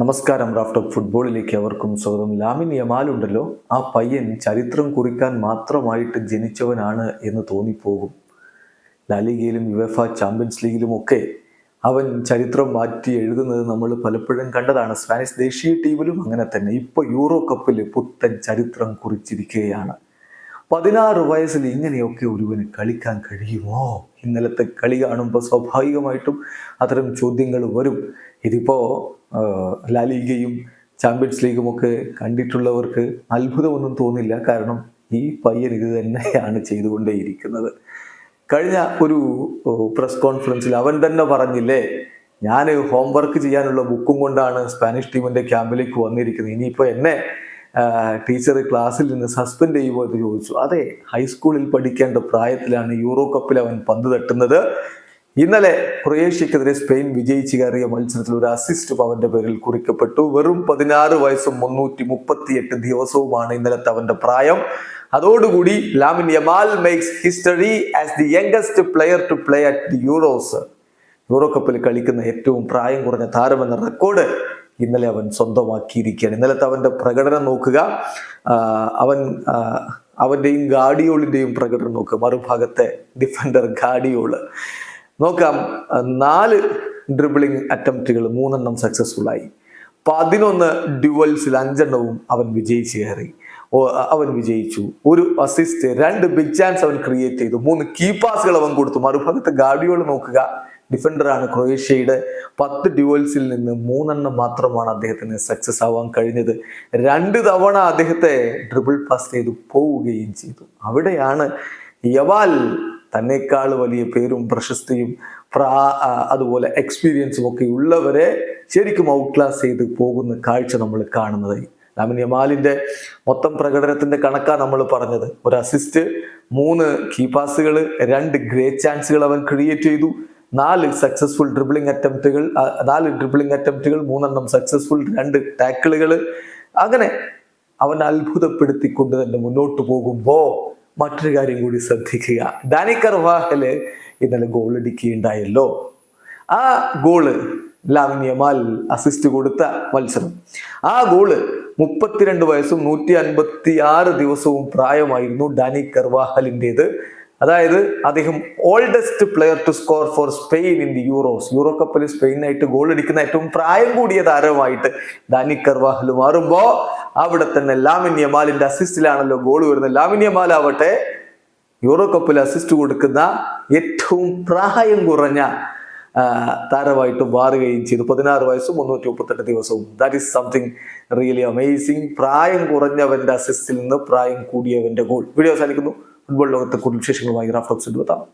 നമസ്കാരം ഓഫ് ഫുട്ബോളിലേക്ക് അവർക്കും സ്വാഗതം. ലാമിൻ യമാൽ ഉണ്ടല്ലോ. ആ പയ്യൻ ചരിത്രം കുറിക്കാൻ മാത്രമായിട്ട് ജനിച്ചവനാണ് എന്ന് തോന്നിപ്പോകും. ലാലിഗയിലും യുവഫ ചാമ്പ്യൻസ് ലീഗിലും ഒക്കെ അവൻ ചരിത്രം മാറ്റി എഴുതുന്നത് നമ്മൾ പലപ്പോഴും കണ്ടതാണ്. സ്പാനിഷ് ദേശീയ ടീമിലും അങ്ങനെ തന്നെ. ഇപ്പോൾ യൂറോ കപ്പിൽ പുത്തൻ ചരിത്രം കുറിച്ചിരിക്കുകയാണ്. പതിനാറ് വയസ്സിൽ ഇങ്ങനെയൊക്കെ ഒരുവന് കളിക്കാൻ കഴിയുമോ? ഇന്നലത്തെ കളി കാണുമ്പോൾ സ്വാഭാവികമായിട്ടും അത്തരം ചോദ്യങ്ങൾ വരും. ഇതിപ്പോൾ ലാലിഗയും ചാമ്പ്യൻസ് ലീഗും ഒക്കെ കണ്ടിട്ടുള്ളവർക്ക് അത്ഭുതമൊന്നും തോന്നില്ല. കാരണം ഈ പയ്യൻ ഇത് തന്നെയാണ് ചെയ്തുകൊണ്ടേയിരിക്കുന്നത്. കഴിഞ്ഞ ഒരു പ്രസ് കോൺഫറൻസിൽ അവൻ തന്നെ പറഞ്ഞില്ലേ ഞാൻ ഹോംവർക്ക് ചെയ്യാനുള്ള ബുക്കും കൊണ്ടാണ് സ്പാനിഷ് ടീമിന്റെ ക്യാമ്പിലേക്ക് വന്നിരിക്കുന്നത്. ഇനിയിപ്പോൾ എന്നെ ടീച്ചർ ക്ലാസ്സിൽ നിന്ന് സസ്പെൻഡ് ചെയ്യുമോ? എന്ന് ചോദിച്ചു. അതെ ഹൈസ്കൂളിൽ പഠിക്കേണ്ട പ്രായത്തിലാണ് യൂറോ കപ്പിൽ അവൻ പന്ത് തട്ടുന്നത്. ഇന്നലെ ക്രൊയേഷ്യക്കെതിരെ സ്പെയിൻ വിജയിച്ചു കയറിയ മത്സരത്തിൽ ഒരു അസിസ്റ്റ് പവന്റെ പേരിൽ കുറിക്കപ്പെട്ടു. വെറും പതിനാറ് വയസ്സും മുന്നൂറ്റി മുപ്പത്തിയെട്ട് ദിവസവുമാണ് ഇന്നലത്തെ അവന്റെ പ്രായം. അതോടുകൂടി Lamine Yamal makes history as the youngest player to play at the Euros Euro കപ്പിൽ കളിക്കുന്ന ഏറ്റവും പ്രായം കുറഞ്ഞ താരമെന്ന റെക്കോർഡ് ഇന്നലെ അവൻ സ്വന്തമാക്കിയിരിക്കുകയാണ്. ഇന്നലത്തെ അവന്റെ പ്രകടനം നോക്കുക. അവൻ അവന്റെയും ഗാഡിയോളിന്റെയും പ്രകടനം നോക്കുക. മറുഭാഗത്തെ ഡിഫൻഡർ ഗാഡിയോൾ. നോക്കാം. നാല് ഡ്രിബിളിംഗ് അറ്റംപ്റ്റുകൾ മൂന്നെണ്ണം സക്സസ്ഫുൾ ആയി. പതിനൊന്ന് ഡ്യുവൽസിൽ അഞ്ചെണ്ണവും അവൻ വിജയിച്ചു കയറി. അവൻ വിജയിച്ചു. ഒരു അസിസ്റ്റ് രണ്ട് ബിഗ് ചാൻസ് അവൻ ക്രിയേറ്റ് ചെയ്തു. മൂന്ന് കീ പാസുകൾ അവൻ കൊടുത്തു. മറുഭാഗത്ത് ഗാഡിയോൾ നോക്കുക. ഡിഫൻഡറാണ് ക്രൊയേഷ്യയുടെ. പത്ത് ഡ്യുവൽസിൽ നിന്ന് മൂന്നെണ്ണം മാത്രമാണ് അദ്ദേഹത്തിന് സക്സസ് ആവാൻ കഴിഞ്ഞത്. രണ്ട് തവണ അദ്ദേഹത്തെ ഡ്രിബിൾ പാസ് ചെയ്തു പോവുകയും ചെയ്തു. അവിടെയാണ് യവാൽ തന്നെക്കാൾ വലിയ പേരും പ്രശസ്തിയും പ്രാ അതുപോലെ എക്സ്പീരിയൻസും ഒക്കെ ഉള്ളവരെ ശരിക്കും ഔട്ട് ക്ലാസ് ചെയ്ത് പോകുന്ന കാഴ്ച നമ്മൾ കാണുന്നത്. ലാമിൻ യമാലിന്റെ മൊത്തം പ്രകടനത്തിന്റെ കണക്കാണ് നമ്മൾ പറഞ്ഞത്. ഒരു അസിസ്റ്റ് മൂന്ന് കീ പാസുകൾ രണ്ട് ഗ്രേറ്റ് ചാൻസുകൾ അവൻ ക്രിയേറ്റ് ചെയ്തു. നാല് സക്സസ്ഫുൾ ഡ്രിബിളിംഗ് അറ്റംപ്റ്റുകൾ നാല് ഡ്രിബിളിംഗ് അറ്റംപ്റ്റുകൾ മൂന്നെണ്ണം സക്സസ്ഫുൾ രണ്ട് ടാക്കിളുകൾ അങ്ങനെ അവൻ അത്ഭുതപ്പെടുത്തിക്കൊണ്ട് തന്നെ മുന്നോട്ട് പോകുമ്പോ മറ്റൊരു കാര്യം കൂടി ശ്രദ്ധിക്കുക. ഡാനി കർവാഹൽ ഇന്നലെ ഗോൾ അടിക്കുകയുണ്ടായല്ലോ ആ ഗോൾ ലാമിൻ യമാൽ അസിസ്റ്റ് കൊടുത്ത മത്സരം. ആ ഗോൾ മുപ്പത്തിരണ്ട് വയസ്സും നൂറ്റി അൻപത്തി ആറ് ദിവസവും പ്രായമായിരുന്നു ഡാനി കർവാഹലിന്റെത്. അതായത് അദ്ദേഹം oldest player to score for Spain in the Euros Euro കപ്പിൽ സ്പെയിനായിട്ട് ഗോൾ അടിക്കുന്ന ഏറ്റവും പ്രായം കൂടിയ താരമായിട്ട് ഡാനി കർവാഹൽ മാറുമ്പോ അവിടെ തന്നെ ലാമിൻ യമാലിന്റെ അസിസ്റ്റിലാണല്ലോ ഗോൾ വരുന്നത്. ലാമിൻ യമാൽ ആവട്ടെ യൂറോ കപ്പിൽ അസിസ്റ്റ് കൊടുക്കുന്ന ഏറ്റവും പ്രായം കുറഞ്ഞ താരമായിട്ട് മാറുകയും ചെയ്തു. പതിനാറ് വയസ്സും മുന്നൂറ്റി മുപ്പത്തെട്ട് ദിവസവും. That is something really amazing പ്രായം കുറഞ്ഞവന്റെ അസിസ്റ്റിൽ നിന്ന് പ്രായം കൂടിയവന്റെ ഗോൾ വീഡിയോ അവസാനിക്കുന്നു. ഫുട്ബോൾ ലോകത്തെ കൂടുതൽ വിശേഷങ്ങളുമായി റാഫ്റ്റോക്സ് എത്താം